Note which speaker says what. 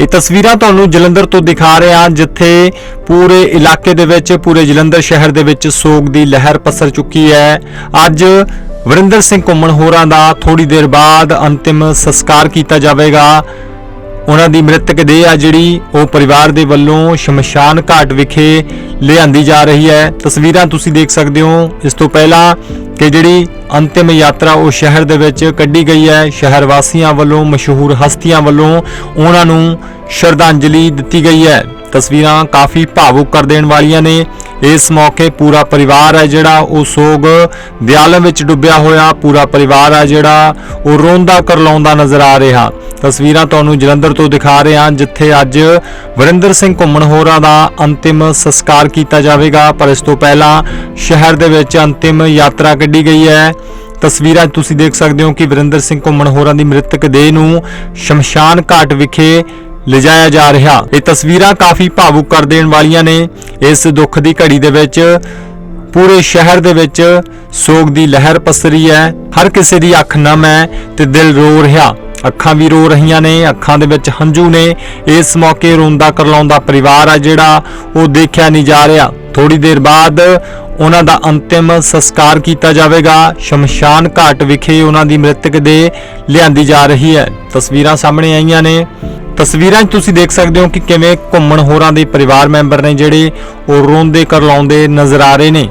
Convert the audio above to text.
Speaker 1: ਇਹ ਤਸਵੀਰਾਂ ਤੁਹਾਨੂੰ ਜਲੰਧਰ ਤੋਂ ਦਿਖਾ ਰਹੇ ਹਾਂ, ਜਿੱਥੇ ਪੂਰੇ ਇਲਾਕੇ ਦੇ ਵਿੱਚ, ਪੂਰੇ ਜਲੰਧਰ ਸ਼ਹਿਰ ਦੇ ਵਿੱਚ ਸੋਗ ਦੀ ਲਹਿਰ ਪਸਰ ਚੁੱਕੀ ਹੈ। ਅੱਜ ਵਰਿੰਦਰ ਸਿੰਘ ਘੁੰਮਣ ਹੋਰਾਂ ਦਾ ਥੋੜੀ ਦੇਰ ਬਾਅਦ ਅੰਤਿਮ ਸੰਸਕਾਰ ਕੀਤਾ ਜਾਵੇਗਾ। ਉਹਨਾਂ ਦੀ ਮ੍ਰਿਤਕ ਦੇਹ ਆ ਜਿਹੜੀ ਉਹ ਪਰਿਵਾਰ ਦੇ ਵੱਲੋਂ ਸ਼ਮਸ਼ਾਨ ਘਾਟ ਵਿਖੇ ਲਿਆਂਦੀ ਜਾ ਰਹੀ ਹੈ। ਤਸਵੀਰਾਂ ਤੁਸੀਂ ਦੇਖ ਸਕਦੇ ਹੋ। ਇਸ ਤੋਂ ਪਹਿਲਾਂ ਕਿ ਜਿਹੜੀ ਅੰਤਿਮ ਯਾਤਰਾ ਉਹ ਸ਼ਹਿਰ ਦੇ ਵਿੱਚ ਕੱਢੀ ਗਈ ਹੈ, ਸ਼ਹਿਰ ਵਾਸੀਆਂ ਵੱਲੋਂ, ਮਸ਼ਹੂਰ ਹਸਤੀਆਂ ਵੱਲੋਂ ਉਹਨਾਂ ਨੂੰ ਸ਼ਰਧਾਂਜਲੀ ਦਿੱਤੀ ਗਈ ਹੈ। ਤਸਵੀਰਾਂ ਕਾਫੀ ਭਾਵੁਕ ਕਰ ਦੇਣ ਵਾਲੀਆਂ ਨੇ। ਇਸ ਮੌਕੇ ਪੂਰਾ ਪਰਿਵਾਰ ਹੈ ਜਿਹੜਾ, ਉਹ ਸੋਗ ਦੇ ਵਿੱਚ ਡੁੱਬਿਆ ਹੋਇਆ ਪੂਰਾ ਪਰਿਵਾਰ ਹੈ ਜਿਹੜਾ, ਉਹ ਰੋਂਦਾ ਕਰਲਾਉਂਦਾ ਨਜ਼ਰ ਆ ਰਿਹਾ। ਤਸਵੀਰਾਂ ਤੁਹਾਨੂੰ ਜਲੰਧਰ ਤੋਂ ਦਿਖਾ ਰਹੇ ਹਾਂ, ਜਿੱਥੇ ਅੱਜ ਵਰਿੰਦਰ ਸਿੰਘ ਘੁੰਮਣ ਹੋਰਾਂ ਦਾ ਅੰਤਿਮ ਸੰਸਕਾਰ ਕੀਤਾ ਜਾਵੇਗਾ। ਪਰ ਇਸ ਤੋਂ ਪਹਿਲਾਂ ਸ਼ਹਿਰ ਦੇ ਵਿੱਚ ਅੰਤਿਮ ਯਾਤਰਾ ਕੱਢੀ ਗਈ ਹੈ। ਤਸਵੀਰਾਂ ਤੁਸੀਂ ਦੇਖ ਸਕਦੇ ਹੋ ਕਿ ਵਰਿੰਦਰ ਸਿੰਘ ਘੁੰਮਣ ਹੋਰਾਂ ਦੀ ਮ੍ਰਿਤਕ ਦੇਹ ਨੂੰ ਸ਼ਮਸ਼ਾਨ ਘਾਟ ਵਿਖੇ ਲਿਜਾਇਆ ਜਾ ਰਿਹਾ। ਇਹ ਤਸਵੀਰਾਂ ਕਾਫੀ ਭਾਵੁਕ ਕਰ ਦੇਣ ਵਾਲੀਆਂ ਨੇ। ਇਸ ਦੁੱਖ ਦੀ ਘੜੀ ਦੇ ਵਿੱਚ ਪੂਰੇ ਸ਼ਹਿਰ ਦੇ ਵਿੱਚ ਸੋਗ ਦੀ ਲਹਿਰ ਪਸਰੀ ਹੈ। ਹਰ ਕਿਸੇ ਦੀ ਅੱਖ ਨਮ ਹੈ ਤੇ ਦਿਲ ਰੋ ਰਿਹਾ। ਅੱਖਾਂ ਵੀ ਰੋ ਰਹੀਆਂ ਨੇ, ਅੱਖਾਂ ਦੇ ਵਿੱਚ ਹੰਝੂ ਨੇ। ਇਸ ਮੌਕੇ ਰੋਂਦਾ ਕਰਲਾਉਂਦਾ ਪਰਿਵਾਰ ਆ ਜਿਹੜਾ ਉਹ ਦੇਖਿਆ ਨਹੀਂ ਜਾ ਰਿਹਾ। ਥੋੜੀ ਦੇਰ ਬਾਅਦ ਉਹਨਾਂ ਦਾ ਅੰਤਿਮ ਸੰਸਕਾਰ ਕੀਤਾ ਜਾਵੇਗਾ। ਸ਼ਮਸ਼ਾਨ ਘਾਟ ਵਿਖੇ ਉਹਨਾਂ ਦੀ ਮ੍ਰਿਤਕ ਦੇ ਲਿਆਂਦੀ ਜਾ ਰਹੀ ਹੈ। ਤਸਵੀਰਾਂ ਸਾਹਮਣੇ ਆਈਆਂ ਨੇ। ਤਸਵੀਰਾਂ 'ਚ ਤੁਸੀਂ ਦੇਖ ਸਕਦੇ ਹੋ ਕਿ ਕਿਵੇਂ ਘੁੰਮਣ ਹੋਰਾਂ ਦੇ ਪਰਿਵਾਰ ਮੈਂਬਰ ਨੇ ਜਿਹੜੇ ਉਹ ਰੋਂਦੇ ਕਰਲਾਉਂਦੇ ਨਜ਼ਰ ਆ ਰਹੇ ਨੇ।